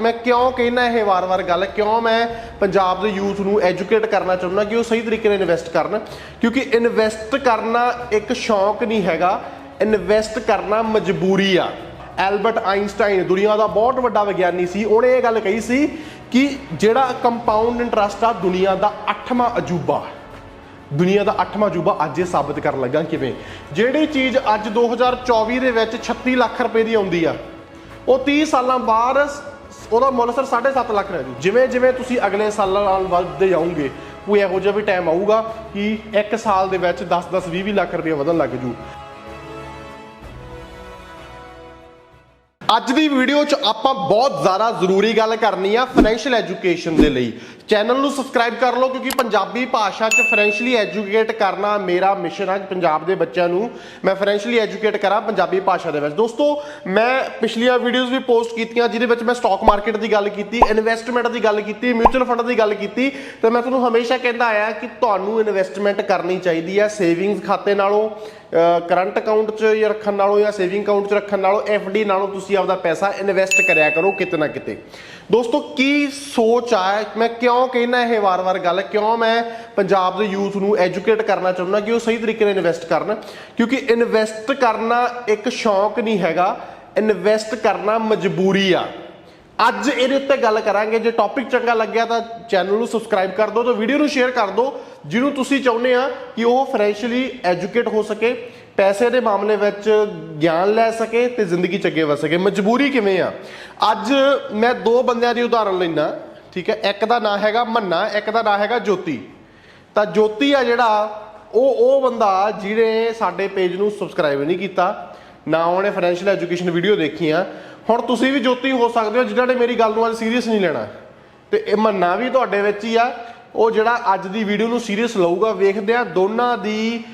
ਮੈਂ ਕਿਉਂ ਕਹਿਣਾ ਇਹ ਵਾਰ-ਵਾਰ ਗੱਲ? ਕਿਉਂ ਮੈਂ ਪੰਜਾਬ ਦੇ ਯੂਥ ਨੂੰ ਐਜੂਕੇਟ ਕਰਨਾ ਚਾਹੁੰਦਾ ਕਿ ਉਹ ਸਹੀ ਤਰੀਕੇ ਨਾਲ ਇਨਵੈਸਟ ਕਰਨ? ਕਿਉਂਕਿ ਇਨਵੈਸਟ ਕਰਨਾ ਇੱਕ ਸ਼ੌਂਕ ਨਹੀਂ ਹੈਗਾ। ਇਨਵੈਸਟ ਕਰਨਾ ਮਜਬੂਰੀ ਆ। ਐਲਬਰਟ ਆਇਨਸਟਾਈਨ ਦੁਨੀਆ ਦਾ ਬਹੁਤ ਵੱਡਾ ਵਿਗਿਆਨੀ ਸੀ। ਉਹਨੇ ਇਹ ਗੱਲ ਕਹੀ ਸੀ ਕਿ ਜਿਹੜਾ ਕੰਪਾਊਂਡ ਇੰਟਰਸਟ ਆ, ਦੁਨੀਆ ਦਾ 8ਵਾਂ ਅਜੂਬਾ। ਦੁਨੀਆ ਦਾ 8ਵਾਂ ਅਜੂਬਾ ਅੱਜ ਇਹ ਸਾਬਤ ਕਰਨ ਲੱਗਾ ਕਿਵੇਂ? ਜਿਹੜੀ ਚੀਜ਼ ਅੱਜ 2024 ਦੇ ਵਿੱਚ 36 ਲੱਖ ਰੁਪਏ ਦੀ ਆਉਂਦੀ ਆ, ਉਹ 30 ਸਾਲਾਂ ਬਾਅਦ ਉਹਦਾ ਮੁੱਲ ਸਰ 7.5 ਲੱਖ ਰਹਿ ਜੂ। ਜਿਵੇਂ ਜਿਵੇਂ ਤੁਸੀਂ ਅਗਲੇ ਸਾਲਾਂ ਨਾਲ ਵੱਧਦੇ ਜਾਓਗੇ ਕੋਈ ਇਹੋ ਜਿਹਾ ਵੀ ਟਾਈਮ ਆਊਗਾ ਕਿ ਇੱਕ ਸਾਲ ਦੇ ਵਿੱਚ 10 10 20 ਲੱਖ ਰੁਪਏ ਵਧਣ ਲੱਗ ਜੂ। ਅੱਜ ਦੀ ਵੀਡੀਓ 'ਚ ਆਪਾਂ ਬਹੁਤ ਜ਼ਿਆਦਾ ਜ਼ਰੂਰੀ ਗੱਲ ਕਰਨੀ ਆ ਫਾਈਨੈਂਸ਼ੀਅਲ ਐਜੂਕੇਸ਼ਨ ਦੇ ਲਈ। ਚੈਨਲ ਨੂੰ ਸਬਸਕ੍ਰਾਈਬ ਕਰ ਲਓ ਕਿਉਂਕਿ ਪੰਜਾਬੀ ਭਾਸ਼ਾ 'ਚ ਫਾਈਨੈਂਸ਼ੀਅਲੀ ਐਜੂਕੇਟ ਕਰਨਾ ਮੇਰਾ ਮਿਸ਼ਨ ਹੈ ਪੰਜਾਬ ਦੇ ਬੱਚਿਆਂ ਨੂੰ। ਮੈਂ ਫਾਈਨੈਂਸ਼ੀਅਲੀ ਐਜੂਕੇਟ ਕਰਾਂ ਪੰਜਾਬੀ ਭਾਸ਼ਾ ਦੇ ਵਿੱਚ। ਦੋਸਤੋ, ਮੈਂ ਪਿਛਲੀਆਂ ਵੀਡੀਓਜ਼ ਵੀ ਪੋਸਟ ਕੀਤੀਆਂ ਜਿਹਦੇ ਵਿੱਚ ਮੈਂ ਸਟਾਕ ਮਾਰਕੀਟ ਦੀ ਗੱਲ ਕੀਤੀ ਇਨਵੈਸਟਮੈਂਟ ਦੀ ਗੱਲ ਕੀਤੀ ਮਿਊਚੁਅਲ ਫੰਡ ਦੀ ਗੱਲ ਕੀਤੀ। ਤੇ ਮੈਂ ਤੁਹਾਨੂੰ ਹਮੇਸ਼ਾ ਕਹਿੰਦਾ ਆਇਆ ਕਿ ਤੁਹਾਨੂੰ ਇਨਵੈਸਟਮੈਂਟ ਕਰਨੀ ਚਾਹੀਦੀ ਹੈ ਸੇਵਿੰਗਸ ਖਾਤੇ ਨਾਲੋਂ ਕਰੰਟ ਅਕਾਊਂਟ 'ਚ ਜਾਂ ਰੱਖਣ ਨਾਲੋਂ ਜਾਂ ਸੇਵਿੰਗ ਅਕਾਊਂਟ 'ਚ ਰੱਖਣ ਨਾਲੋਂ ਡੀ ਨਾਲੋਂ ਤੁਸੀਂ ਆਪਦਾ ਪੈਸਾ ਇਨਵੈਸਟ ਕਰਿਆ ਕਰੋ ਕਿਤੇ ਨਾ ਕਿਤੇ। ਦੋਸਤੋ, ਕੀ ਸੋਚ ਆ? ਮੈਂ ਕਿਉਂ ਕਹਿਣਾ ਇਹ ਵਾਰ-ਵਾਰ ਗੱਲ? ਕਿਉਂ ਮੈਂ ਪੰਜਾਬ ਦੇ ਯੂਥ ਨੂੰ ਐਜੂਕੇਟ ਕਰਨਾ ਚਾਹੁੰਦਾ ਕਿ ਉਹ ਸਹੀ ਤਰੀਕੇ ਨਾਲ ਇਨਵੈਸਟ ਕਰਨ? ਕਿਉਂਕਿ ਇਨਵੈਸਟ ਕਰਨਾ ਇੱਕ ਸ਼ੌਂਕ ਨਹੀਂ ਹੈਗਾ ਇਨਵੈਸਟ ਕਰਨਾ ਮਜਬੂਰੀ ਆ। ਅੱਜ ਇਹਦੇ ਉੱਤੇ ਗੱਲ ਕਰਾਂਗੇ। ਜੇ ਟੌਪਿਕ ਚੰਗਾ ਲੱਗਿਆ ਤਾਂ ਚੈਨਲ ਨੂੰ ਸਬਸਕ੍ਰਾਈਬ ਕਰ ਦਿਓ ਤੇ ਵੀਡੀਓ ਨੂੰ ਸ਼ੇਅਰ ਕਰ ਦਿਓ, ਜਿਹਨੂੰ ਤੁਸੀਂ ਚਾਹੁੰਦੇ ਆ ਕਿ ਉਹ ਫਾਈਨੈਂਸ਼ੀਅਲੀ ਐਜੂਕੇਟ ਹੋ ਸਕੇ। ਪੈਸੇ ਦੇ ਮਾਮਲੇ ਵਿੱਚ ਗਿਆਨ ਲੈ ਸਕੇ ਤੇ ਜ਼ਿੰਦਗੀ ਚ ਅੱਗੇ ਵਧ ਸਕੇ। ਮਜਬੂਰੀ ਕਿਵੇਂ ਆ? ਅੱਜ ਮੈਂ ਦੋ ਬੰਦਿਆਂ ਦੀ ਉਦਾਹਰਣ ਲੈਣਾ ਠੀਕ ਹੈ? ਇੱਕ ਦਾ ਨਾਂ ਹੈਗਾ ਮੰਨਾ, ਇੱਕ ਦਾ ਨਾਂ ਹੈਗਾ ਜੋਤੀ। ਤਾਂ ਜੋਤੀ ਆ ਜਿਹੜਾ, ਉਹ ਉਹ ਬੰਦਾ ਜਿਹਨੇ ਸਾਡੇ ਪੇਜ ਨੂੰ ਸਬਸਕ੍ਰਾਈਬ ਨਹੀਂ ਕੀਤਾ, ਨਾ ਉਹਨੇ ਫਾਈਨੈਂਸ਼ੀਅਲ ਐਜੂਕੇਸ਼ਨ ਵੀਡੀਓ ਦੇਖੀਆਂ ਹੁਣ ਤੁਸੀਂ ਵੀ ਜੋਤੀ ਹੋ ਸਕਦੇ ਹੋ, ਜਿਨ੍ਹਾਂ ਨੇ ਮੇਰੀ ਗੱਲ ਨੂੰ ਅੱਜ ਸੀਰੀਅਸ ਨਹੀਂ ਲੈਣਾ। ਤੇ ਇਹ ਮੰਨਾ ਵੀ ਤੁਹਾਡੇ ਵਿੱਚ ਹੀ ਆ। ਉਹ ਜਿਹੜਾ ਅੱਜ ਦੀ ਵੀਡੀਓ ਨੂੰ ਸੀਰੀਅਸ ਲਊਗਾ, ਵੇਖਦੇ ਆ ਦੋਨਾਂ ਦੀ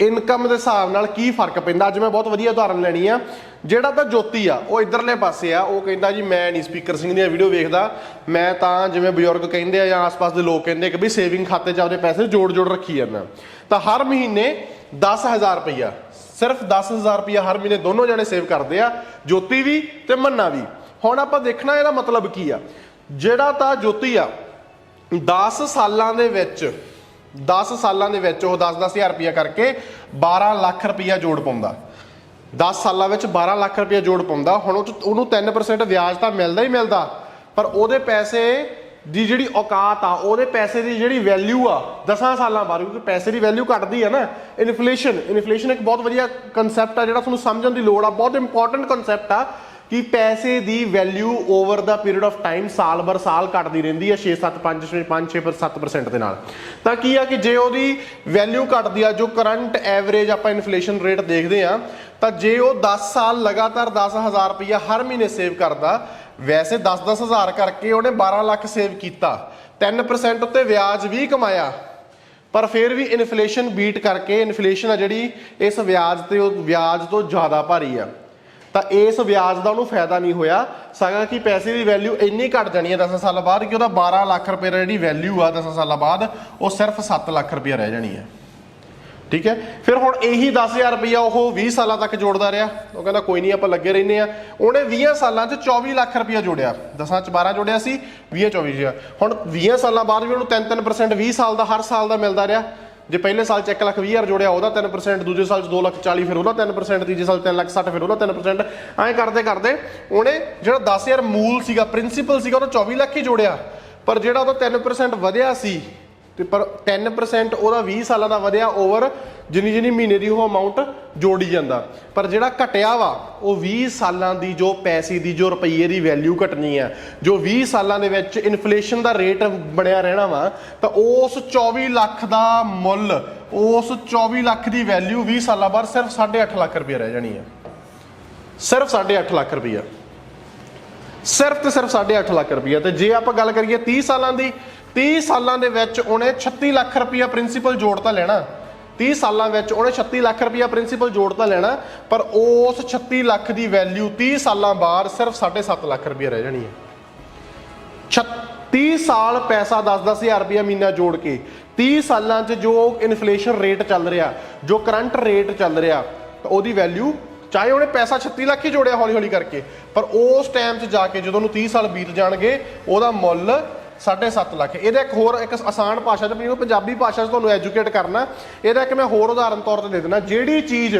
ਇਨਕਮ ਦੇ ਹਿਸਾਬ ਨਾਲ ਕੀ ਫ਼ਰਕ ਪੈਂਦਾ? ਅੱਜ ਮੈਂ ਬਹੁਤ ਵਧੀਆ ਉਦਾਹਰਨ ਲੈਣੀ ਆ। ਜਿਹੜਾ ਤਾਂ ਜੋਤੀ ਆ, ਉਹ ਇਧਰਲੇ ਪਾਸੇ ਆ, ਉਹ ਕਹਿੰਦਾ ਜੀ, ਮੈਂ ਨਹੀਂ ਸਪੀਕਰ ਸਿੰਘ ਦੀਆਂ ਵੀਡੀਓ ਵੇਖਦਾ। ਮੈਂ ਤਾਂ ਜਿਵੇਂ ਬਜ਼ੁਰਗ ਕਹਿੰਦੇ ਆ ਜਾਂ ਆਸ-ਪਾਸ ਦੇ ਲੋਕ ਕਹਿੰਦੇ ਕਿ ਵੀ ਸੇਵਿੰਗ ਖਾਤੇ 'ਚ ਆਪਦੇ ਪੈਸੇ ਜੋੜ-ਜੋੜ ਰੱਖੀ ਜਾਂਦਾ। ਤਾਂ ਹਰ ਮਹੀਨੇ 10000 ਰੁਪਈਆ, ਸਿਰਫ 10000 ਰੁਪਈਆ ਹਰ ਮਹੀਨੇ ਦੋਨੋਂ ਜਣੇ ਸੇਵ ਕਰਦੇ ਆ, ਜੋਤੀ ਵੀ ਤੇ ਮੰਨਾ ਵੀ। ਹੁਣ ਆਪਾਂ ਦੇਖਣਾ ਇਹਦਾ ਮਤਲਬ ਕੀ ਆ? ਜਿਹੜਾ ਤਾਂ ਜੋਤੀ ਆ 10 ਸਾਲਾਂ ਦੇ ਵਿੱਚ 10 ਸਾਲਾਂ ਦੇ ਵਿੱਚ ਉਹ 10-10000 ਰੁਪਇਆ ਕਰਕੇ 12 ਲੱਖ ਰੁਪਇਆ ਜੋੜ ਪਾਉਂਦਾ। 10 ਸਾਲਾਂ ਵਿੱਚ 12 ਲੱਖ ਰੁਪਇਆ ਜੋੜ ਪਾਉਂਦਾ। ਹੁਣ ਉਹ 'ਚ ਉਹਨੂੰ 3% ਵਿਆਜ ਤਾਂ ਮਿਲਦਾ ਹੀ ਮਿਲਦਾ, ਪਰ ਉਹਦੇ ਪੈਸੇ ਦੀ ਜਿਹੜੀ ਔਕਾਤ ਆ, ਉਹਦੇ ਪੈਸੇ ਦੀ ਜਿਹੜੀ ਵੈਲਿਊ ਆ 10 ਸਾਲਾਂ ਬਾਅਦ, ਕਿਉਂਕਿ ਪੈਸੇ ਦੀ ਵੈਲਿਊ ਘਟਦੀ ਆ ਨਾ ਇਨਫਲੇਸ਼ਨ ਇਨਫਲੇਸ਼ਨ ਇੱਕ ਬਹੁਤ ਵਧੀਆ ਕਨਸੈਪਟ ਆ ਜਿਹੜਾ ਤੁਹਾਨੂੰ ਸਮਝਣ ਦੀ ਲੋੜ ਆ, ਬਹੁਤ ਇੰਪੋਰਟੈਂਟ ਕਨਸੈਪਟ ਆ। ਕਿ ਪੈਸੇ ਦੀ value over the period of time ਸਾਲ ਬਰ ਸਾਲ ਘਟਦੀ ਰਹਿੰਦੀ ਹੈ 6 7 5 5 6 7% ਦੇ ਨਾਲ। ਤਾਂ ਕੀ ਆ ਕਿ ਜੇ ਉਹਦੀ ਵੈਲਿਊ ਘਟਦੀ ਆ, ਜੋ ਕਰੰਟ ਐਵਰੇਜ ਆਪਾਂ ਇਨਫਲੇਸ਼ਨ ਰੇਟ ਦੇਖਦੇ ਆ, ਤਾਂ ਜੇ ਉਹ 10 ਸਾਲ ਲਗਾਤਾਰ 10000 ਰੁਪਇਆ ਹਰ ਮਹੀਨੇ ਸੇਵ ਕਰਦਾ, ਵੈਸੇ 10-10000 ਕਰਕੇ ਉਹਨੇ 12 ਲੱਖ ਸੇਵ ਕੀਤਾ। 3% ਉੱਤੇ ਵਿਆਜ ਵੀ ਕਮਾਇਆ, ਪਰ ਫਿਰ ਵੀ ਇਨਫਲੇਸ਼ਨ ਬੀਟ ਕਰਕੇ ਇਨਫਲੇਸ਼ਨ ਆ ਜਿਹੜੀ, ਇਸ ਵਿਆਜ ਤੇ ਉਹ ਵਿਆਜ ਤੋਂ ਜ਼ਿਆਦਾ ਭਾਰੀ ਆ। ਤਾਂ ਇਸ ਵਿਆਜ ਦਾ ਉਹਨੂੰ ਫਾਇਦਾ ਨਹੀਂ ਹੋਇਆ। ਸਗੋਂ ਕਿ ਪੈਸੇ ਦੀ ਵੈਲਿਊ ਇੰਨੀ ਘਟ ਜਾਣੀ ਹੈ 10 ਸਾਲਾਂ ਬਾਅਦ ਕਿ ਉਹਦਾ 12 ਲੱਖ ਰੁਪਏ ਦਾ ਜਿਹੜੀ ਵੈਲਿਊ ਆ 10 ਸਾਲਾਂ ਬਾਅਦ, ਉਹ ਸਿਰਫ 7 ਲੱਖ ਰੁਪਏ ਰਹਿ ਜਾਣੀ ਹੈ। ਠੀਕ ਹੈ? ਫਿਰ ਹੁਣ ਇਹੀ 10000 ਰੁਪਇਆ ਉਹ 20 ਸਾਲਾਂ ਤੱਕ ਜੋੜਦਾ ਰਿਹਾ। ਉਹ ਕਹਿੰਦਾ ਕੋਈ ਨਹੀਂ, ਆਪਾਂ ਲੱਗੇ ਰਹਿੰਦੇ ਆ ਉਹਨੇ 20 ਸਾਲਾਂ 'ਚ 24 ਲੱਖ ਰੁਪਇਆ ਜੋੜਿਆ। 10 'ਚ 12 ਜੋੜਿਆ ਸੀ 20 24 ਜਿਹਾ ਹੁਣ 20 ਸਾਲਾਂ ਬਾਅਦ ਵੀ ਉਹਨੂੰ 3-3% 20 ਸਾਲ ਦਾ, ਹਰ ਸਾਲ ਦਾ ਮਿਲਦਾ ਰਿਹਾ। ਜੇ ਪਹਿਲੇ ਸਾਲ 'ਚ 1 ਲੱਖ 20 ਹਜ਼ਾਰ ਜੋੜਿਆ, ਉਹਦਾ 3% ਦੂਜੇ ਸਾਲ 'ਚ 2 ਲੱਖ 40 ਫਿਰ ਉਹਦਾ 3% ਤੀਜੇ ਸਾਲ 3 ਲੱਖ 60 ਫਿਰ ਉਹਦਾ 3% ਐਂ ਕਰਦੇ ਕਰਦੇ ਉਹਨੇ ਜਿਹੜਾ 10000 ਮੂਲ ਸੀਗਾ ਪ੍ਰਿੰਸੀਪਲ ਸੀਗਾ, ਉਹਦਾ 24 ਲੱਖ ਹੀ ਜੋੜਿਆ। ਪਰ ਜਿਹੜਾ ਉਹਦਾ 3% ਵਧਿਆ ਸੀ ਤੇ ਪਰ 10% ਉਹਦਾ 20 ਸਾਲਾਂ ਦਾ ਵਧਿਆ ਓਵਰ ਜਿੰਨੀ ਜਿੰਨੀ ਮਹੀਨੇ ਦੀ ਉਹ ਅਮਾਉਂਟ ਜੋੜੀ ਜਾਂਦਾ। ਪਰ ਜਿਹੜਾ ਘਟਿਆ ਵਾ, ਉਹ 20 ਸਾਲਾਂ ਦੀ ਜੋ ਪੈਸੇ ਦੀ, ਜੋ ਰੁਪਈਏ ਦੀ ਵੈਲਿਊ ਘਟਣੀ ਆ, ਜੋ 20 ਸਾਲਾਂ ਦੇ ਵਿੱਚ ਇਨਫਲੇਸ਼ਨ ਦਾ ਰੇਟ ਬਣਿਆ ਰਹਿਣਾ ਵਾ, ਤਾਂ ਉਸ 24 ਲੱਖ ਦਾ ਮੁੱਲ, ਉਸ 24 ਲੱਖ ਦੀ ਵੈਲਿਊ 20 ਸਾਲਾਂ ਬਾਅਦ ਸਿਰਫ 8.5 ਲੱਖ ਰੁਪਏ ਰਹਿ ਜਾਣੀ ਆ। ਸਿਰਫ 8.5 ਲੱਖ ਰੁਪਈਆ। ਸਿਰਫ ਤੇ ਸਿਰਫ 8.5 ਲੱਖ ਰੁਪਈਆ। ਤੇ ਜੇ ਆਪਾਂ ਗੱਲ ਕਰੀਏ 30 ਸਾਲਾਂ ਦੀ 30 ਸਾਲਾਂ ਦੇ ਵਿੱਚ ਉਹਨੇ 36 ਲੱਖ ਰੁਪਈਆ ਪ੍ਰਿੰਸੀਪਲ ਜੋੜ ਤਾਂ ਲੈਣਾ। 30 ਸਾਲਾਂ ਵਿੱਚ ਉਹਨੇ 36 ਲੱਖ ਰੁਪਈਆ ਪ੍ਰਿੰਸੀਪਲ ਜੋੜ ਤਾਂ ਲੈਣਾ, ਪਰ ਉਸ 36 ਲੱਖ ਦੀ ਵੈਲਿਊ 30 ਸਾਲਾਂ ਬਾਅਦ ਸਿਰਫ 7.5 ਲੱਖ ਰੁਪਈਆ ਰਹਿ ਜਾਣੀ ਹੈ। 36 ਸਾਲ ਪੈਸਾ 10-10 ਹਜ਼ਾਰ ਰੁਪਇਆ ਮਹੀਨਾ ਜੋੜ ਕੇ 30 ਸਾਲਾਂ 'ਚ ਜੋ ਇਨਫਲੇਸ਼ਨ ਰੇਟ ਚੱਲ ਰਿਹਾ, ਜੋ ਕਰੰਟ ਰੇਟ ਚੱਲ ਰਿਹਾ, ਤਾਂ ਉਹਦੀ ਵੈਲਿਊ ਚਾਹੇ ਉਹਨੇ ਪੈਸਾ 36 ਲੱਖ ਹੀ ਜੋੜਿਆ ਹੌਲੀ ਹੌਲੀ ਕਰਕੇ, ਪਰ ਉਸ ਟਾਈਮ 'ਚ ਜਾ ਕੇ ਜਦੋਂ ਉਹਨੂੰ 30 ਸਾਲ ਬੀਤ ਜਾਣਗੇ, ਉਹਦਾ ਮੁੱਲ 7.5 ਲੱਖ। ਇਹਦਾ ਇੱਕ ਹੋਰ ਇੱਕ ਆਸਾਨ ਭਾਸ਼ਾ 'ਚ ਆਪਣੀ ਉਹ ਪੰਜਾਬੀ ਭਾਸ਼ਾ 'ਚ ਤੁਹਾਨੂੰ ਐਜੂਕੇਟ ਕਰਨਾ। ਇਹਦਾ ਇੱਕ ਮੈਂ ਹੋਰ ਉਦਾਹਰਨ ਤੌਰ ਤੇ ਦੇ ਦੇਣਾ ਜਿਹੜੀ ਚੀਜ਼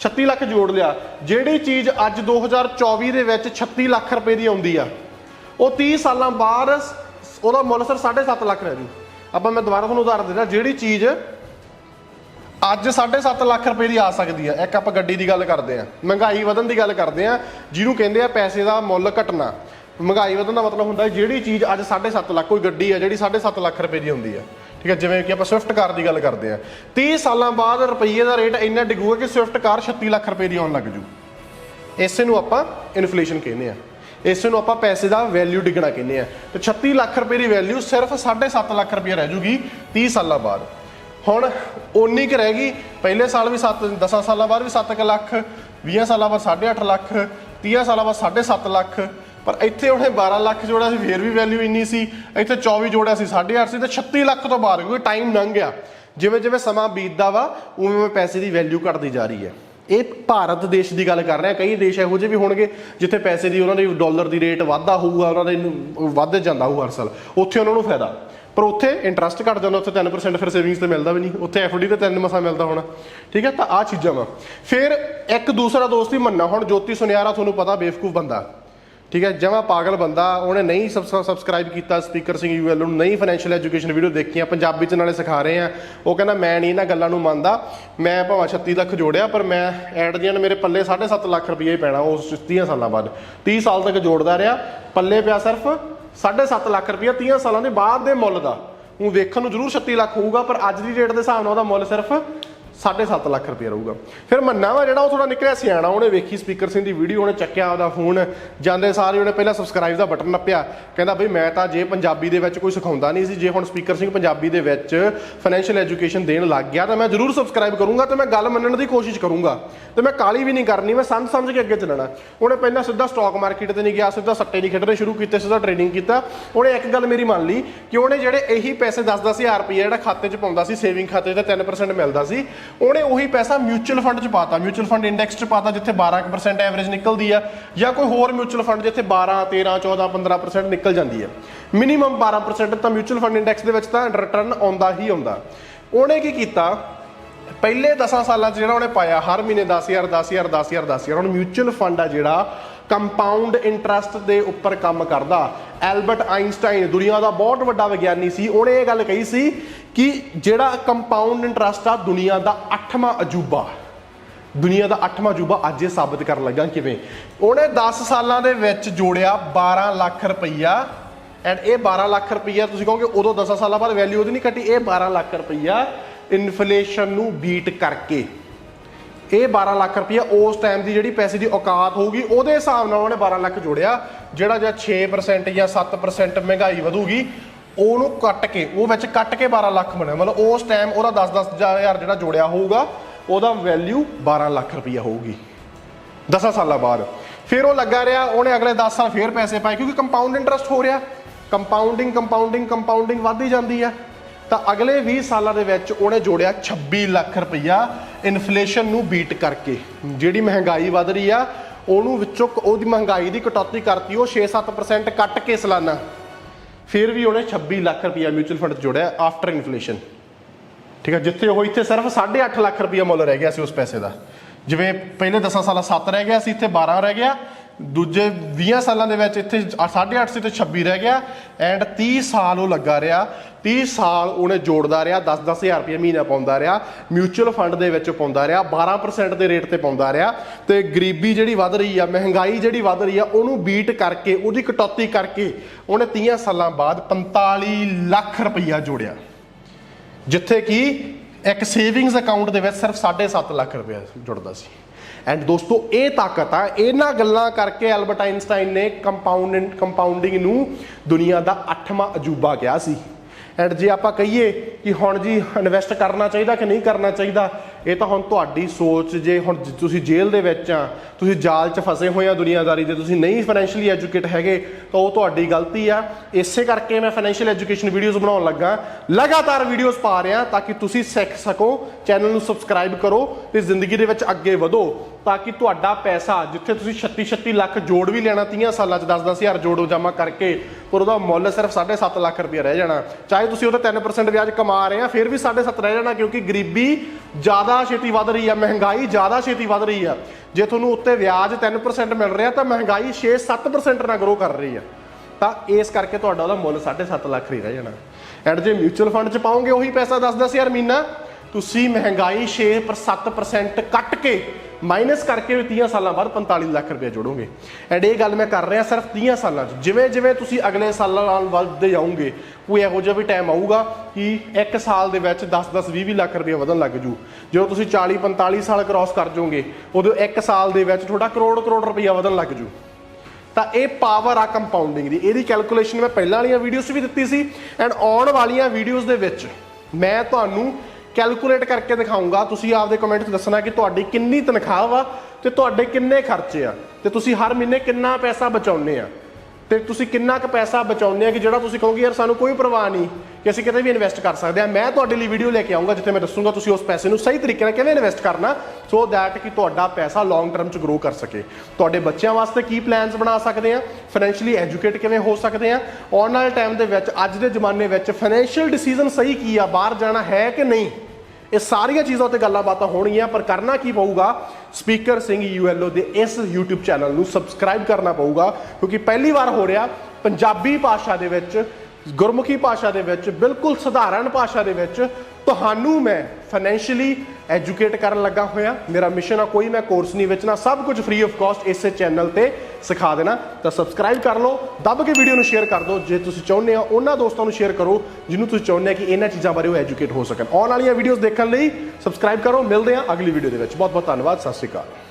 36 ਲੱਖ ਜੋੜ ਲਿਆ, ਜਿਹੜੀ ਚੀਜ਼ ਅੱਜ 2024 ਦੇ ਵਿੱਚ 36 ਲੱਖ ਰੁਪਏ ਦੀ ਆਉਂਦੀ ਆ, ਉਹ 30 ਸਾਲਾਂ ਬਾਅਦ ਉਹਦਾ ਮੁੱਲ ਸਿਰ 7.5 ਲੱਖ ਰਹਿ ਜੂ। ਆਪਾਂ ਮੈਂ ਦੁਬਾਰਾ ਤੁਹਾਨੂੰ ਉਦਾਹਰਨ ਦੇਣਾ ਜਿਹੜੀ ਚੀਜ਼ ਅੱਜ 7.5 ਲੱਖ ਰੁਪਏ ਦੀ ਆ ਸਕਦੀ ਆ, ਇੱਕ ਆਪਾਂ ਗੱਡੀ ਦੀ ਗੱਲ ਕਰਦੇ ਆ, ਮਹਿੰਗਾਈ ਵਧਣ ਦੀ ਗੱਲ ਕਰਦੇ ਆ, ਜਿਹਨੂੰ ਕਹਿੰਦੇ ਆ ਪੈਸੇ ਦਾ ਮੁੱਲ ਘਟਣਾ। ਮਹਿੰਗਾਈ ਵਧਣ ਦਾ ਮਤਲਬ ਹੁੰਦਾ ਜਿਹੜੀ ਚੀਜ਼ ਅੱਜ 7.5 ਲੱਖ ਕੋਈ ਗੱਡੀ ਆ, ਜਿਹੜੀ 7.5 ਲੱਖ ਰੁਪਏ ਦੀ ਹੁੰਦੀ ਹੈ ਠੀਕ ਹੈ, ਜਿਵੇਂ ਕਿ ਆਪਾਂ ਸਵਿਫਟ ਕਾਰ ਦੀ ਗੱਲ ਕਰਦੇ ਆ। 30 ਸਾਲਾਂ ਬਾਅਦ ਰੁਪਈਏ ਦਾ ਰੇਟ ਇੰਨਾ ਡਿੱਗੂਗਾ ਕਿ ਸਵਿਫਟ ਕਾਰ 36 ਲੱਖ ਰੁਪਏ ਦੀ ਆਉਣ ਲੱਗ ਜੂ। ਇਸੇ ਨੂੰ ਆਪਾਂ ਇਨਫਲੇਸ਼ਨ ਕਹਿੰਦੇ ਆ। ਇਸੇ ਨੂੰ ਆਪਾਂ ਪੈਸੇ ਦਾ ਵੈਲਿਊ ਡਿੱਗਣਾ ਕਹਿੰਦੇ ਆ। ਤੇ 36 ਲੱਖ ਰੁਪਏ ਦੀ ਵੈਲਿਊ ਸਿਰਫ 7.5 ਲੱਖ ਰੁਪਏ ਰਹਿ ਜੂਗੀ 30 ਸਾਲਾਂ ਬਾਅਦ। ਹੁਣ ਓਨੀ ਕੁ ਰਹਿ ਗਈ, ਪਹਿਲੇ ਸਾਲ ਵੀ 7 10 ਸਾਲਾਂ ਬਾਅਦ ਵੀ 7 ਲੱਖ 20 ਸਾਲਾਂ ਬਾਅਦ 8.5 ਲੱਖ 30 ਸਾਲਾਂ ਬਾਅਦ 7.5 ਲੱਖ ਪਰ ਇੱਥੇ ਉਹਨੇ 12 ਲੱਖ ਜੋੜਿਆ ਸੀ, ਫੇਰ ਵੀ ਵੈਲਿਊ ਇੰਨੀ ਸੀ। ਇੱਥੇ 24 ਜੋੜਿਆ ਸੀ 8.5 ਸੀ ਤੇ 36 ਲੱਖ ਤੋਂ ਬਾਹਰ, ਕਿਉਂਕਿ ਟਾਈਮ ਲੰਘ ਗਿਆ। ਜਿਵੇਂ ਜਿਵੇਂ ਸਮਾਂ ਬੀਤਦਾ ਵਾ, ਉਵੇਂ ਉਵੇਂ ਪੈਸੇ ਦੀ ਵੈਲਿਊ ਘਟਦੀ ਜਾ ਰਹੀ ਹੈ। ਇਹ ਭਾਰਤ ਦੇਸ਼ ਦੀ ਗੱਲ ਕਰ ਰਿਹਾ, ਕਈ ਦੇਸ਼ ਇਹੋ ਜਿਹੇ ਵੀ ਹੋਣਗੇ ਜਿੱਥੇ ਪੈਸੇ ਦੀ ਉਹਨਾਂ ਦੀ ਡਾਲਰ ਦੀ ਰੇਟ ਵਾਧਾ ਹੋਊਗਾ, ਉਹਨਾਂ ਦੇ ਵੱਧ ਜਾਂਦਾ ਹੋਊ ਹਰ ਸਾਲ। ਉੱਥੇ ਉਹਨਾਂ ਨੂੰ ਫਾਇਦਾ। ਪਰ ਉੱਥੇ ਇੰਟਰਸਟ ਘਟ ਜਾਂਦਾ, ਉੱਥੇ 3% ਫਿਰ ਸੇਵਿੰਗਸ ਤੇ ਮਿਲਦਾ ਵੀ ਨਹੀਂ। ਉੱਥੇ ਐਫਡੀ ਤੇ 3 ਮਸਾ ਮਿਲਦਾ ਹੋਣਾ। ਠੀਕ ਹੈ, ਤਾਂ ਆ ਚੀਜ਼ਾਂ ਵਾ। ਫਿਰ ਇੱਕ ਦੂਸਰਾ ਦੋਸਤ ਹੀ ਮੰਨਣਾ, ਹੁਣ ਜੋਤੀ ਸੁਨਿਆਰਾ ਤੁਹਾਨੂੰ ਪਤਾ ਬੇਵਕੂਫ ਬੰਦਾ। ਠੀਕ ਹੈ, ਜਮਾ ਪਾਗਲ ਬੰਦਾ, ਉਹਨੇ ਨਹੀਂ ਸਬਸਕ੍ਰਾਈਬ ਕੀਤਾ ਸਪੀਕਰ ਸਿੰਘ ਯੂਐਲ ਨੂੰ, ਨਹੀਂ ਫਾਈਨੈਂਸ਼ੀਅਲ ਐਜੂਕੇਸ਼ਨ ਵੀਡੀਓ ਦੇਖੀਆਂ, ਪੰਜਾਬੀ ਚ ਨਾਲੇ ਸਿਖਾ ਰਹੇ ਆ। ਉਹ ਕਹਿੰਦਾ, ਮੈਂ ਨਹੀਂ ਇਹਨਾਂ ਗੱਲਾਂ ਨੂੰ ਮੰਨਦਾ, ਮੈਂ ਭਾਵੇਂ 36 ਲੱਖ ਜੋੜਿਆ, ਪਰ ਮੈਂ ਐਡ ਦੀਆਂ ਨੇ ਮੇਰੇ ਪੱਲੇ 7.5 ਲੱਖ ਰੁਪਏ ਹੀ ਪੈਣਾ ਉਸ 30 ਸਾਲਾਂ ਬਾਅਦ। 30 ਸਾਲ ਤੱਕ ਜੋੜਦਾ ਰਿਹਾ, ਪੱਲੇ ਪਿਆ ਸਿਰਫ 7.5 ਲੱਖ ਰੁਪਏ 30 ਸਾਲਾਂ ਦੇ ਬਾਅਦ ਦੇ ਮੁੱਲ ਦਾ। ਉਹ ਵੇਖਣ ਨੂੰ ਜ਼ਰੂਰ 36 ਲੱਖ ਹੋਊਗਾ, ਪਰ ਅੱਜ ਦੀ ਰੇਟ ਦੇ ਹਿਸਾਬ ਨਾਲ ਉਹਦਾ ਮੁੱਲ ਸਿਰਫ 7.5 ਲੱਖ ਰੁਪਏ ਰਹੂਗਾ। ਫਿਰ ਮੰਨਾ ਵਾ ਜਿਹੜਾ ਉਹ ਥੋੜਾ ਨਿਕਲਿਆ ਸਿਆਣਾ, ਉਹਨੇ ਵੇਖੀ ਸਪੀਕਰ ਸਿੰਘ ਦੀ ਵੀਡੀਓ, ਉਹਨੇ ਚੱਕਿਆ ਉਹਦਾ ਫੋਨ। ਜਾਂਦੇ ਸਾਰੇ ਉਹਨੇ ਪਹਿਲਾਂ ਸਬਸਕ੍ਰਾਈਬ ਦਾ ਬਟਨ ਨੱਪਿਆ। ਕਹਿੰਦਾ ਬਈ ਮੈਂ ਤਾਂ ਜੇ ਪੰਜਾਬੀ ਦੇ ਵਿੱਚ ਕੋਈ ਸਿਖਾਉਂਦਾ ਨਹੀਂ ਸੀ, ਜੇ ਹੁਣ ਸਪੀਕਰ ਸਿੰਘ ਪੰਜਾਬੀ ਦੇ ਵਿੱਚ ਫਾਈਨੈਂਸ਼ੀਅਲ ਐਜੂਕੇਸ਼ਨ ਦੇਣ ਲੱਗ ਗਿਆ, ਤਾਂ ਮੈਂ ਜ਼ਰੂਰ ਸਬਸਕ੍ਰਾਈਬ ਕਰੂੰਗਾ ਤੇ ਮੈਂ ਗੱਲ ਮੰਨਣ ਦੀ ਕੋਸ਼ਿਸ਼ ਕਰੂੰਗਾ। ਤੇ ਮੈਂ ਕਾਲੀ ਵੀ ਨਹੀਂ ਕਰਨੀ, ਮੈਂ ਸਮਝ ਸਮਝ ਕੇ ਅੱਗੇ ਚੱਲਣਾ। ਉਹਨੇ ਪਹਿਲਾਂ ਸਿੱਧਾ ਸਟਾਕ ਮਾਰਕੀਟ ਤੇ ਨਹੀਂ ਗਿਆ, ਸਿੱਧਾ ਸੱਟੇ ਨਹੀਂ ਖੇਡਣੇ ਸ਼ੁਰੂ ਕੀਤੇ, ਸਿੱਧਾ ਟ੍ਰੇਡਿੰਗ ਕੀਤਾ। ਉਹਨੇ ਇੱਕ ਗੱਲ ਮੇਰੀ ਮੰਨ ਲਈ ਕਿ ਉਹਨੇ ਜਿਹੜੇ ਇਹੀ ਪੈਸੇ 10-10000 ਰੁਪਏ ਜਿਹੜਾ ਖਾਤੇ 'ਚ ਪਾਉਂਦਾ ਸੀ ਸੇਵਿੰਗ ਖਾਤੇ ਤੇ 3% ਮਿਲਦਾ ਸੀ ਉਹਨੇ ਉਹੀ ਪੈਸਾ ਮਿਊਚੁਅਲ ਫੰਡ 'ਚ ਪਾਤਾ ਮਿਊਚੁਅਲ ਫੰਡ ਇੰਡੈਕਸ 'ਚ ਪਾਤਾ, ਜਿੱਥੇ 12% ਐਵਰੇਜ ਨਿਕਲਦੀ ਆ, ਜਾਂ ਕੋਈ ਹੋਰ ਮਿਊਚੁਅਲ ਫੰਡ ਜਿੱਥੇ 12 13 14 15% ਨਿਕਲ ਜਾਂਦੀ ਆ। ਮਿਨੀਮਮ 12% ਤਾਂ ਮਿਊਚੁਅਲ ਫੰਡ ਇੰਡੈਕਸ ਦੇ ਵਿੱਚ ਤਾਂ ਰਿਟਰਨ ਆਉਂਦਾ ਹੀ ਆਉਂਦਾ। ਉਹਨੇ ਕੀ ਕੀਤਾ? ਪਹਿਲੇ 10 ਸਾਲਾਂ 'ਚ ਜਿਹੜਾ ਉਹਨੇ ਪਾਇਆ, ਹਰ ਮਹੀਨੇ 10000 10000 10000 10000 ਹੁਣ ਮਿਊਚੁਅਲ ਫੰਡ ਆ ਜਿਹੜਾ ਕੰਪਾਊਂਡ ਇੰਟਰਸਟ ਦੇ ਉੱਪਰ ਕੰਮ ਕਰਦਾ। ਐਲਬਰਟ ਆਇਨਸਟਾਈਨ ਦੁਨੀਆ ਦਾ ਬਹੁਤ ਵੱਡਾ ਵਿਗਿਆਨੀ ਸੀ। ਉਹਨੇ ਇਹ ਗੱਲ ਕਹੀ ਸੀ ਕਿ ਜਿਹੜਾ ਕੰਪਾਊਂਡ ਇੰਟਰਸਟ ਆ, ਦੁਨੀਆ ਦਾ 8ਵਾਂ ਅਜੂਬਾ। ਦੁਨੀਆ ਦਾ 8ਵਾਂ ਅਜੂਬਾ ਅੱਜ ਇਹ ਸਾਬਤ ਕਰਨ ਲੱਗਾ ਕਿਵੇਂ? ਉਹਨੇ 10 ਸਾਲਾਂ ਦੇ ਵਿੱਚ ਜੋੜਿਆ 12 ਲੱਖ ਰੁਪਈਆ। ਐਂਡ ਇਹ 12 ਲੱਖ ਰੁਪਈਆ ਤੁਸੀਂ ਕਹੋਗੇ, ਉਦੋਂ 10 ਸਾਲਾਂ ਬਾਅਦ ਵੈਲਿਊ ਉਹਦੀ ਨਹੀਂ ਘਟੀ। ਇਹ 12 ਲੱਖ ਰੁਪਈਆ ਇਨਫਲੇਸ਼ਨ ਨੂੰ ਬੀਟ ਕਰਕੇ। ਇਹ 12 ਲੱਖ ਰੁਪਈਆ ਉਸ ਟਾਈਮ ਦੀ ਜਿਹੜੀ ਪੈਸੇ ਦੀ ਔਕਾਤ ਹੋਊਗੀ, ਉਹਦੇ ਹਿਸਾਬ ਨਾਲ ਉਹਨੇ 12 ਲੱਖ ਜੋੜਿਆ, ਜਿਹੜਾ ਜਾਂ 6% ਜਾਂ 7% ਮਹਿੰਗਾਈ ਵਧੂਗੀ, ਉਹਨੂੰ ਕੱਟ ਕੇ, ਉਹ ਵਿੱਚ ਕੱਟ ਕੇ 12 ਲੱਖ ਬਣਿਆ। ਮਤਲਬ ਉਸ ਟਾਈਮ ਉਹਦਾ 10-10 ਹਜ਼ਾਰ ਜਿਹੜਾ ਜੋੜਿਆ ਹੋਊਗਾ, ਉਹਦਾ ਵੈਲਿਊ 12 ਲੱਖ ਰੁਪਈਆ ਹੋਊਗੀ। 10 ਸਾਲਾਂ ਬਾਅਦ। ਫਿਰ ਉਹ ਲੱਗਾ ਰਿਹਾ, ਉਹਨੇ ਅਗਲੇ 10 ਸਾਲ ਫੇਰ ਪੈਸੇ ਪਾਏ, ਕਿਉਂਕਿ ਕੰਪਾਊਂਡ ਇੰਟਰਸਟ ਹੋ ਰਿਹਾ। ਕੰਪਾਊਂਡਿੰਗ ਕੰਪਾਊਂਡਿੰਗ ਕੰਪਾਊਂਡਿੰਗ ਵੱਧਦੀ ਜਾਂਦੀ ਆ। ਤਾਂ ਅਗਲੇ 20 ਸਾਲਾਂ ਦੇ ਵਿੱਚ ਉਹਨੇ ਜੋੜਿਆ 26 ਲੱਖ ਰੁਪਈਆ ਇਨਫਲੇਸ਼ਨ ਨੂੰ ਬੀਟ ਕਰਕੇ। ਜਿਹੜੀ ਮਹਿੰਗਾਈ ਵੱਧ ਰਹੀ ਆ, ਉਹਨੂੰ ਵਿੱਚੋਂ ਉਹਦੀ ਮਹਿੰਗਾਈ ਦੀ ਕਟੌਤੀ ਕਰਤੀ, ਉਹ 6-7% ਕੱਟ ਕੇ ਸਾਲਾਨਾ। ਫਿਰ ਵੀ ਉਹਨੇ 26 ਲੱਖ ਰੁਪਈਆ ਮਿਊਚੁਅਲ ਫੰਡ 'ਚ ਜੋੜਿਆ ਆਫਟਰ ਇਨਫਲੇਸ਼ਨ ਠੀਕ ਹੈ ਜਿੱਥੇ ਉਹ ਇੱਥੇ ਸਿਰਫ 8.5 ਲੱਖ ਰੁਪਈਆ ਮੁੱਲ ਰਹਿ ਗਿਆ ਸੀ ਉਸ ਪੈਸੇ ਦਾ। ਜਿਵੇਂ ਪਹਿਲੇ 10 ਸਾਲਾਂ 7 ਰਹਿ ਗਿਆ ਸੀ, ਇੱਥੇ 12 ਰਹਿ ਗਿਆ। ਦੂਜੇ 20 ਸਾਲਾਂ ਦੇ ਵਿੱਚ ਇੱਥੇ 8.5 ਸੀ ਤੇ 26 ਰਹਿ ਗਿਆ ਐਂਡ 30 ਸਾਲ ਉਹ ਲੱਗਾ ਰਿਹਾ। 30 ਸਾਲ ਉਹਨੇ ਜੋੜਦਾ ਰਿਹਾ 10-10 ਹਜ਼ਾਰ ਰੁਪਏ ਮਹੀਨਾ ਪਾਉਂਦਾ ਰਿਹਾ ਮਿਊਚੁਅਲ ਫੰਡ ਦੇ ਵਿੱਚ ਪਾਉਂਦਾ ਰਿਹਾ 12% ਦੇ ਰੇਟ ਤੇ ਪਾਉਂਦਾ ਰਿਹਾ ਤੇ ਗਰੀਬੀ ਜਿਹੜੀ ਵੱਧ ਰਹੀ ਆ, ਮਹਿੰਗਾਈ ਜਿਹੜੀ ਵੱਧ ਰਹੀ ਆ, ਉਹਨੂੰ ਬੀਟ ਕਰਕੇ, ਉਹਦੀ ਕਟੌਤੀ ਕਰਕੇ ਉਹਨੇ 30 ਸਾਲਾਂ ਬਾਅਦ 45 ਲੱਖ ਰੁਪਈਆ ਜੋੜਿਆ। ਜਿੱਥੇ ਕਿ ਇੱਕ ਸੇਵਿੰਗਸ ਅਕਾਊਂਟ ਦੇ ਵਿੱਚ ਸਿਰਫ 7.5 ਲੱਖ ਰੁਪਏ ਜੁੜਦਾ ਸੀ। ਐਂਡ ਦੋਸਤੋ ਇਹ ਤਾਕਤ ਆ ਇਹਨਾਂ ਗੱਲਾਂ ਕਰਕੇ ਐਲਬਰਟ ਆਇਨਸਟਾਈਨ ਨੇ ਕੰਪਾਊਂਡ ਕੰਪਾਊਂਡਿੰਗ ਨੂੰ ਦੁਨੀਆ ਦਾ 8ਵਾਂ ਅਜੂਬਾ ਕਿਹਾ ਸੀ ਐਂਡ ਜੇ ਆਪਾਂ ਕਹੀਏ ਕਿ ਹੁਣ ਜੀ ਇਨਵੈਸਟ ਕਰਨਾ ਚਾਹੀਦਾ ਕਿ ਨਹੀਂ ਕਰਨਾ ਚਾਹੀਦਾ ਇਹ ਤਾਂ ਹੁਣ ਤੁਹਾਡੀ ਸੋਚ ਜੇ ਹੁਣ ਜ- ਤੁਸੀਂ ਜੇਲ੍ਹ ਦੇ ਵਿੱਚ ਆ, ਤੁਸੀਂ ਜਾਲ 'ਚ ਫਸੇ ਹੋਏ ਆ ਦੁਨੀਆਦਾਰੀ ਦੇ, ਤੁਸੀਂ ਨਹੀਂ ਫਾਈਨੈਂਸ਼ੀਅਲੀ ਐਜੂਕੇਟ ਹੈਗੇ, ਤਾਂ ਉਹ ਤੁਹਾਡੀ ਗਲਤੀ ਆ। ਇਸੇ ਕਰਕੇ ਮੈਂ ਫਾਈਨੈਂਸ਼ੀਅਲ ਐਜੂਕੇਸ਼ਨ ਵੀਡੀਓਜ਼ ਬਣਾਉਣ ਲੱਗਾ। ਲਗਾਤਾਰ ਵੀਡੀਓਜ਼ ਪਾ ਰਿਹਾ ਤਾਂ ਕਿ ਤੁਸੀਂ ਸਿੱਖ ਸਕੋ ਚੈਨਲ ਨੂੰ ਸਬਸਕ੍ਰਾਈਬ ਕਰੋ ਤੇ ਜ਼ਿੰਦਗੀ ਦੇ ਵਿੱਚ ਅੱਗੇ ਵਧੋ, ਤਾਂ ਕਿ ਤੁਹਾਡਾ ਪੈਸਾ, ਜਿੱਥੇ ਤੁਸੀਂ 36 36 ਲੱਖ ਜੋੜ ਵੀ ਲੈਣਾ 30 ਸਾਲਾਂ 'ਚ 10 ਹਜ਼ਾਰ ਜੋੜੋ ਜਮਾ ਕਰਕੇ, ਪਰ ਉਹਦਾ ਮੁੱਲ ਸਿਰਫ 7.5 ਲੱਖ ਰੁਪਏ ਰਹਿ ਜਾਣਾ। ਚਾਹੇ ਤੁਸੀਂ ਉਹਦਾ 3% ਵਿਆਜ ਕਮਾ ਰਹੇ ਆ, ਫਿਰ ਵੀ 7.5 ਰਹਿ ਜਾਣਾ, ਕਿਉਂਕਿ ਗਰੀਬੀ ਜ਼ਿਆਦਾ ਛੇਤੀ ਵੱਧ ਰਹੀ ਆ, ਮਹਿੰਗਾਈ ਜ਼ਿਆਦਾ ਛੇਤੀ ਵੱਧ ਰਹੀ ਆ। ਜੇ ਤੁਹਾਨੂੰ ਉੱਤੇ ਵਿਆਜ 3% ਮਿਲ ਰਿਹਾ, ਤਾਂ ਮਹਿੰਗਾਈ 6-7% ਨਾਲ ਗਰੋ ਕਰ ਰਹੀ ਆ। ਤਾਂ ਇਸ ਕਰਕੇ ਤੁਹਾਡਾ ਉਹਦਾ ਮੁੱਲ 7.5 ਲੱਖ ਹੀ ਰਹਿ ਜਾਣਾ। ਐਂਡ ਜੇ ਮਿਊਚੁਅਲ ਫੰਡ 'ਚ ਪਾਓਗੇ, ਉਹੀ ਪੈਸਾ 10-10 ਹਜ਼ਾਰ ਮਹੀਨਾ। ਤੁਸੀਂ ਮਹਿੰਗਾਈ 6-7% ਕੱਟ ਕੇ ਮਾਈਨਸ ਕਰਕੇ ਵੀ 30 ਸਾਲਾਂ ਬਾਅਦ 45 ਲੱਖ ਰੁਪਏ ਜੋੜੋਗੇ। ਐਂਡ ਇਹ ਗੱਲ ਮੈਂ ਕਰ ਰਿਹਾ ਸਿਰਫ 30 ਸਾਲਾਂ 'ਚ। ਜਿਵੇਂ ਜਿਵੇਂ ਤੁਸੀਂ ਅਗਲੇ ਸਾਲਾਂ ਨਾਲ ਵੱਧਦੇ ਜਾਓਗੇ, ਕੋਈ ਇਹੋ ਜਿਹਾ ਵੀ ਟਾਈਮ ਆਊਗਾ ਕਿ ਇੱਕ ਸਾਲ ਦੇ ਵਿੱਚ 10-10 20-20 ਲੱਖ ਰੁਪਏ ਵਧਣ ਲੱਗ ਜੂ। ਜਦੋਂ ਤੁਸੀਂ 40-45 ਸਾਲ ਕ੍ਰਾਸ ਕਰ ਜਾਓਗੇ, ਉਦੋਂ ਇੱਕ ਸਾਲ ਦੇ ਵਿੱਚ ਤੁਹਾਡਾ ਕਰੋੜ ਕਰੋੜ ਰੁਪਈਆ ਵਧਣ ਲੱਗ ਜੂ। ਤਾਂ ਇਹ ਪਾਵਰ ਆ ਕੰਪਾਊਂਡਿੰਗ ਦੀ। ਇਹਦੀ ਕੈਲਕੂਲੇਸ਼ਨ ਮੈਂ ਪਹਿਲਾਂ ਵਾਲੀਆਂ ਵੀਡੀਓਜ਼ 'ਚ ਵੀ ਦਿੱਤੀ ਸੀ। ਐਂਡ ਆਉਣ ਵਾਲੀਆਂ ਵੀਡੀਓਜ਼ ਦੇ ਵਿੱਚ ਮੈਂ ਤੁਹਾਨੂੰ ਕੈਲਕੂਲੇਟ ਕਰਕੇ ਦਿਖਾਉਂਗਾ। ਤੁਸੀਂ ਆਪਦੇ ਕਮੈਂਟ 'ਚ ਦੱਸਣਾ ਕਿ ਤੁਹਾਡੀ ਕਿੰਨੀ ਤਨਖਾਹ ਵਾ ਤੇ ਤੁਹਾਡੇ ਕਿੰਨੇ ਖਰਚੇ ਆ ਤੇ ਤੁਸੀਂ ਹਰ ਮਹੀਨੇ ਕਿੰਨਾ ਪੈਸਾ ਬਚਾਉਂਦੇ ਆ। ਤੇ ਤੁਸੀਂ ਕਿੰਨਾ ਕੁ ਪੈਸਾ ਬਚਾਉਂਦੇ ਆ ਕਿ ਜਿਹੜਾ ਤੁਸੀਂ ਕਹੋਗੇ, ਯਾਰ ਸਾਨੂੰ ਕੋਈ ਪਰਵਾਹ ਨਹੀਂ, ਕਿ ਅਸੀਂ ਕਿਤੇ ਵੀ ਇਨਵੈਸਟ ਕਰ ਸਕਦੇ ਆ। ਮੈਂ ਤੁਹਾਡੇ ਲਈ ਵੀਡੀਓ ਲੈ ਕੇ ਆਉਂਗਾ ਜਿੱਥੇ ਮੈਂ ਦੱਸੂਗਾ ਤੁਸੀਂ ਉਸ ਪੈਸੇ ਨੂੰ ਸਹੀ ਤਰੀਕੇ ਨਾਲ ਕਿਵੇਂ ਇਨਵੈਸਟ ਕਰਨਾ ਸੋ ਦੈਟ ਕਿ ਤੁਹਾਡਾ ਪੈਸਾ ਲੌਂਗ ਟਰਮ 'ਚ ਗਰੋ ਕਰ ਸਕੇ। ਤੁਹਾਡੇ ਬੱਚਿਆਂ ਵਾਸਤੇ ਕੀ ਪਲਾਨਸ ਬਣਾ ਸਕਦੇ ਆ? ਫਾਈਨੈਂਸ਼ੀਅਲੀ ਐਜੂਕੇਟ ਕਿਵੇਂ ਹੋ ਸਕਦੇ ਆ? ਆਉਣ ਵਾਲੇ ਟਾਈਮ ਦੇ ਵਿੱਚ, ਅੱਜ ਦੇ ਜ਼ਮਾਨੇ ਵਿੱਚ ਫਾਈਨੈਂਸ਼ੀਅਲ ਡਿਸੀਜਨ ਸਹੀ ਕੀ ਆ? ਬਾਹਰ ਜਾਣਾ ਹੈ ਕਿ ਨਹੀਂ? ਇਹ ਸਾਰੀਆਂ ਚੀਜ਼ਾਂ ਉੱਤੇ ਗੱਲਾਂ ਬਾਤਾਂ ਹੋਣਗੀਆਂ, ਪਰ ਕਰਨਾ ਕੀ ਪਊਗਾ? ਸਪੀਕਰ ਸਿੰਘ ਯੂਐਲਓ ਦੇ ਇਸ YouTube ਚੈਨਲ ਨੂੰ ਸਬਸਕ੍ਰਾਈਬ ਕਰਨਾ ਪਊਗਾ, ਕਿਉਂਕਿ ਪਹਿਲੀ ਵਾਰ ਹੋ ਰਿਹਾ ਪੰਜਾਬੀ ਭਾਸ਼ਾ ਦੇ ਵਿੱਚ, ਗੁਰਮੁਖੀ ਭਾਸ਼ਾ ਦੇ ਵਿੱਚ, ਬਿਲਕੁਲ ਸਧਾਰਨ ਭਾਸ਼ਾ ਦੇ ਵਿੱਚ ਤੁਹਾਨੂੰ ਮੈਂ ਫਾਈਨੈਂਸ਼ੀਅਲੀ ਐਜੂਕੇਟ ਕਰਨ ਲੱਗਾ ਹੋਇਆ। ਮੇਰਾ ਮਿਸ਼ਨ ਆ, ਕੋਈ ਮੈਂ ਕੋਰਸ ਨਹੀਂ ਵੇਚਣਾ, ਸਭ ਕੁਝ ਫ੍ਰੀ ਆਫ ਕਾਸਟ ਇਸੇ ਚੈਨਲ ਤੇ ਸਿਖਾ ਦੇਣਾ, ਤਾਂ ਸਬਸਕ੍ਰਾਈਬ ਕਰ ਲਓ, ਦੱਬ ਕੇ ਵੀਡੀਓ ਨੂੰ ਸ਼ੇਅਰ ਕਰ ਦਿਓ, ਜੇ ਤੁਸੀਂ ਚਾਹੁੰਦੇ ਹੋ, ਉਹਨਾਂ ਦੋਸਤਾਂ ਨੂੰ ਸ਼ੇਅਰ ਕਰੋ, ਜਿਹਨੂੰ ਤੁਸੀਂ ਚਾਹੁੰਦੇ ਆ ਕਿ ਇਹਨਾਂ ਚੀਜ਼ਾਂ ਬਾਰੇ ਉਹ ਐਜੂਕੇਟ ਹੋ ਸਕਣ। ਆਉਣ ਵਾਲੀਆਂ ਵੀਡੀਓਜ਼ ਦੇਖਣ ਲਈ ਸਬਸਕ੍ਰਾਈਬ ਕਰੋ, ਮਿਲਦੇ ਆ ਅਗਲੀ ਵੀਡੀਓ ਦੇ ਵਿੱਚ। ਬਹੁਤ ਬਹੁਤ ਧੰਨਵਾਦ, ਸਤਿ ਸ਼੍ਰੀ ਅਕਾਲ।